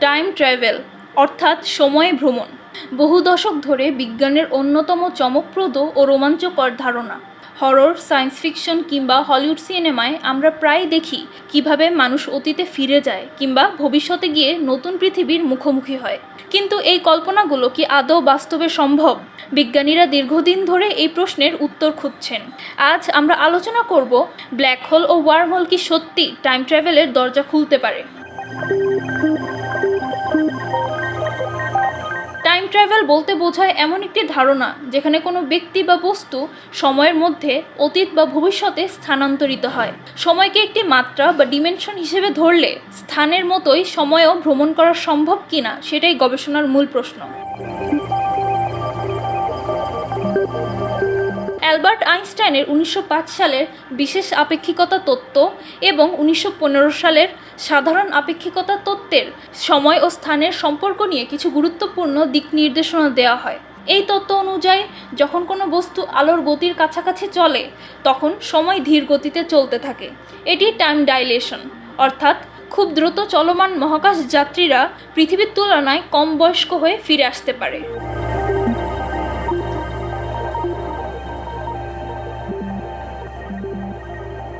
Time travel অর্থাৎ সময়ে ভ্রমণ। বহু দশক ধরে বিজ্ঞানের অন্যতম চমকপ্রদ ও রোমাঞ্চকর ধারণা। হরর, সায়েন্স ফিকশন কিংবা হলিউড সিনেমায় আমরা প্রায় দেখি কীভাবে মানুষ অতীতে ফিরে যায় কিংবা ভবিষ্যতে গিয়ে নতুন পৃথিবীর মুখোমুখি হয়। কিন্তু এই কল্পনাগুলো কি আদৌ বাস্তবে সম্ভব? বিজ্ঞানীরা দীর্ঘদিন ধরে এই প্রশ্নের উত্তর খুঁজছেন। আজ আমরা আলোচনা করব, ব্ল্যাক হোল ও ওয়ার্ম হোল কি সত্যি টাইম ট্রাভেলের দরজা খুলতে পারে? ট্রাভেল বলতে বোঝায় এমন একটি ধারণা যেখানে কোনো ব্যক্তি বা বস্তু সময়ের মধ্যে অতীত বা ভবিষ্যতে স্থানান্তরিত হয়। সময়কে একটি মাত্রা বা ডিমেনশন হিসেবে ধরলে স্থানের মতোই সময়ও ভ্রমণ করা সম্ভব কিনা সেটাই গবেষণার মূল প্রশ্ন। অ্যালবার্ট আইনস্টাইনের উনিশশো পাঁচ সালের বিশেষ আপেক্ষিকতা তত্ত্ব এবং উনিশশো পনেরো সালের সাধারণ আপেক্ষিকতা তত্ত্বের সময় ও স্থানের সম্পর্ক নিয়ে কিছু গুরুত্বপূর্ণ দিক নির্দেশনা দেওয়া হয়। এই তত্ত্ব অনুযায়ী, যখন কোনো বস্তু আলোর গতির কাছাকাছি চলে, তখন সময় ধীর গতিতে চলতে থাকে। এটি টাইম ডাইলেশন, অর্থাৎ খুব দ্রুত চলমান মহাকাশ যাত্রীরা পৃথিবীর তুলনায় কম বয়স্ক হয়ে ফিরে আসতে পারে।